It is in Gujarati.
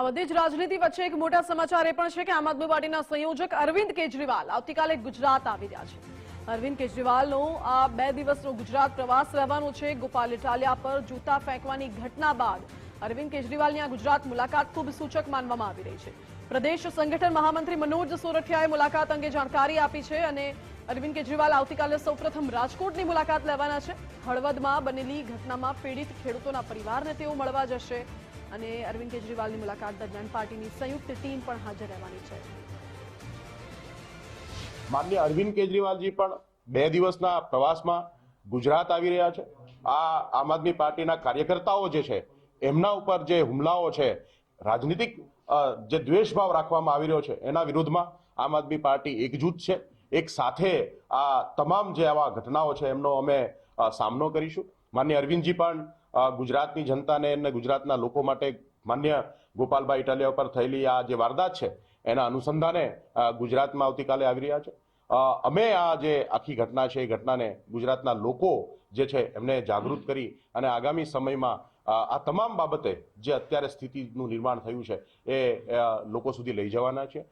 આ બધી જ રાજનીતિ વચ્ચે એક મોટા સમાચાર એ પણ છે કે આમ આદમી પાર્ટીના સંયોજક અરવિંદ કેજરીવાલ આવતીકાલે ગુજરાત આવી રહ્યા છે. અરવિંદ કેજરીવાલનો આ બે દિવસનો ગુજરાત પ્રવાસ રહેવાનો છે. ગોપાલ ઇટાલિયા પર જૂતા ફેંકવાની ઘટના બાદ અરવિંદ કેજરીવાલની આ ગુજરાત મુલાકાત ખૂબ સૂચક માનવામાં આવી રહી છે. પ્રદેશ સંગઠન મહામંત્રી મનોજ સોરઠિયાએ મુલાકાત અંગે જાણકારી આપી છે અને અરવિંદ કેજરીવાલ આવતીકાલે સૌપ્રથમ રાજકોટની મુલાકાત લેવાના છે. હળવદમાં બનેલી ઘટનામાં પીડિત ખેડૂતોના પરિવારને તેઓ મળવા જશે. અને અરવિંદ કેજરીવાલની મુલાકાત દરમિયાન પાર્ટીની સંયુક્ત ટીમ પણ હાજર રહેવાની છે. માનનીય અરવિંદ કેજરીવાલજી પણ બે દિવસના પ્રવાસમાં ગુજરાત આવી રહ્યા છે. આ આમ આદમી પાર્ટીના કાર્યકર્તાઓ જે છે, એમના ઉપર જે હુમલાઓ છે, રાજનીતિક જે દ્વેષભાવ રાખવામાં આવી રહ્યો છે, એના વિરુદ્ધમાં આમ આદમી પાર્ટી એકજૂથ છે. એક સાથે આ તમામ જે આવા ઘટનાઓ છે, એમનો અમે સામનો કરીશું. માન્ય અરવિંદજી પણ ગુજરાતની જનતાને અને ગુજરાતના લોકો માટે માન્ય ગોપાલભાઈ ઇટાલિયા ઉપર થયેલી આ જે વારદાત છે, એના અનુસંધાને ગુજરાતમાં આવતીકાલે આવી રહ્યા છે. અમે આ જે આખી ઘટના છે, એ ઘટનાને ગુજરાતના લોકો જે છે, એમને જાગૃત કરી અને આગામી સમયમાં આ તમામ બાબતે જે અત્યારે સ્થિતિનું નિર્માણ થયું છે, એ લોકો સુધી લઈ જવાના છે.